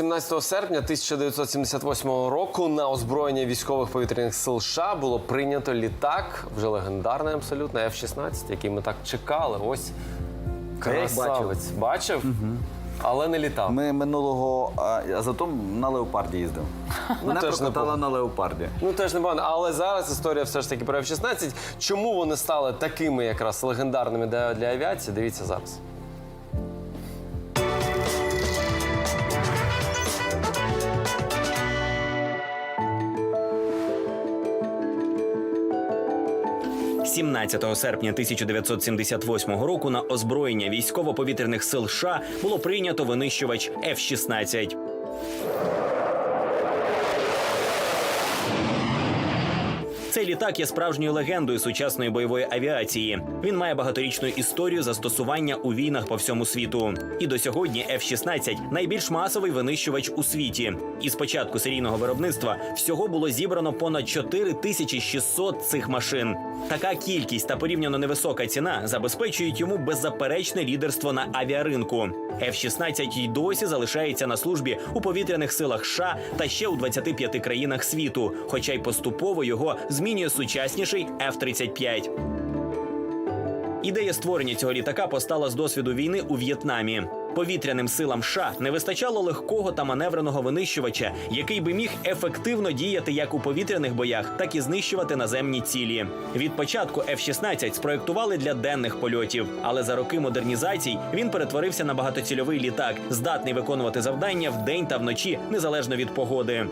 17 серпня 1978 року на озброєння військових повітряних сил США було прийнято літак, вже легендарний абсолютно, F-16, який ми так чекали. Ось красавець. Бачив? Але не літав. Ми минулого а, а зато на леопарді їздив. Мене теж прокатала на леопарді. Ну теж не непогано. Але зараз історія все ж таки про F-16. Чому вони стали такими якраз легендарними для, для авіації? Дивіться зараз. – 17 серпня 1978 року на озброєння військово-повітряних сил США було прийнято винищувач F-16. Цей літак є справжньою легендою сучасної бойової авіації. Він має багаторічну історію застосування у війнах по всьому світу. І до сьогодні F-16 – найбільш масовий винищувач у світі. І з початку серійного виробництва всього було зібрано понад 4600 цих машин. Така кількість та порівняно невисока ціна забезпечують йому беззаперечне лідерство на авіаринку. F-16 й досі залишається на службі у повітряних силах США та ще у 25 країнах світу, хоча й поступово його змінює сучасніший F-35. Ідея створення цього літака постала з досвіду війни у В'єтнамі. Повітряним силам США не вистачало легкого та маневреного винищувача, який би міг ефективно діяти як у повітряних боях, так і знищувати наземні цілі. Від початку F-16 спроектували для денних польотів, але за роки модернізацій він перетворився на багатоцільовий літак, здатний виконувати завдання вдень та вночі незалежно від погоди.